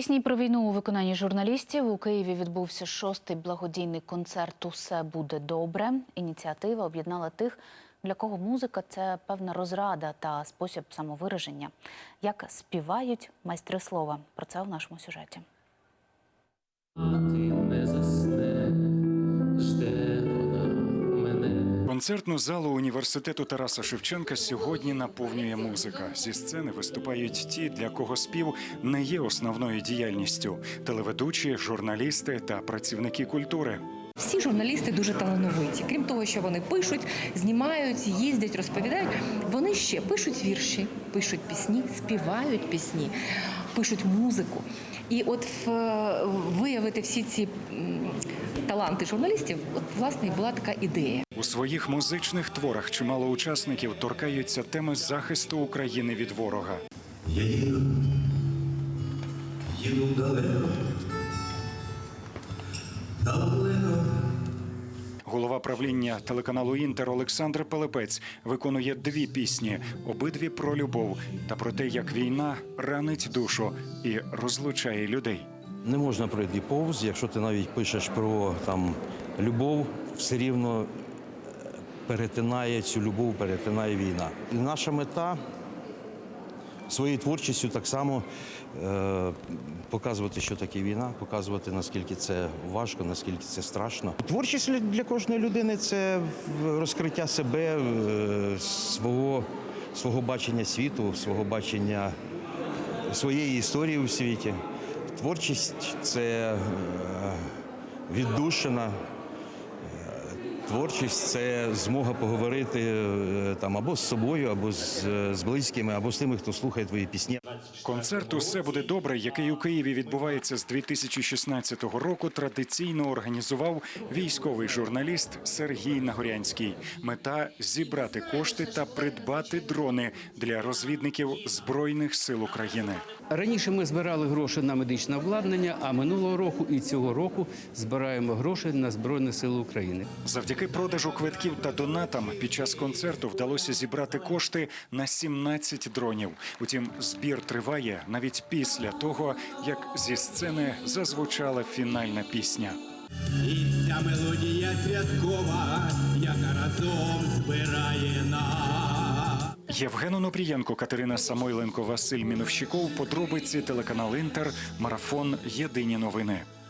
Пісні про війну у виконанні журналістів у Києві відбувся шостий благодійний концерт Усе буде добре. Ініціатива об'єднала тих, для кого музика це певна розрада та спосіб самовираження. Як співають майстри слова. Про це в нашому сюжеті. Мати не засне, Концертну залу університету Тараса Шевченка сьогодні наповнює музика. Зі сцени виступають ті, для кого спів не є основною діяльністю: телеведучі, журналісти та працівники культури. Всі журналісти дуже талановиті. Крім того, що вони пишуть, знімають, їздять, розповідають. Вони ще пишуть вірші, пишуть пісні, співають пісні, пишуть музику. І от в- виявити всі ці таланти журналістів, от власне і була така ідея. У своїх музичних творах чимало учасників торкаються теми захисту України від ворога. Я їду, їду далеко, далеко. Голова правління телеканалу Інтер Олександр Пелепець виконує дві пісні, обидві про любов та про те, як війна ранить душу і розлучає людей. Не можна пройти повз, якщо ти навіть пишеш про там любов, все рівно е, перетинає цю любов, перетинає війна. І наша мета своєю творчістю так само е, показувати, що таке війна, показувати наскільки це важко, наскільки це страшно. Творчість для- кожної людини це розкриття себе, е, свого, свого бачення світу, свого бачення своєї історії у світі. Творчість це е, віддушина. Е, Творчість це змога поговорити е, там або з собою, або з, з близькими, або з тими, хто слухає твої пісні. Концерт Усе буде добре, який у Києві відбувається з 2016 року. Традиційно організував військовий журналіст Сергій Нагорянський. Мета зібрати кошти та придбати дрони для розвідників збройних сил України. Раніше ми збирали гроші на медичне обладнання, а минулого року і цього року збираємо гроші на Збройні Сили України. Завдяки продажу квитків та донатам під час концерту вдалося зібрати кошти на 17 дронів. Утім, збір триває навіть після того, як зі сцени зазвучала фінальна пісня. І ця мелодія святкова, яка разом збирає нас. Євген Онопрієнко, Катерина Самойленко, Василь Міновщиков. Подробиці телеканал Інтер. Марафон. Єдині новини.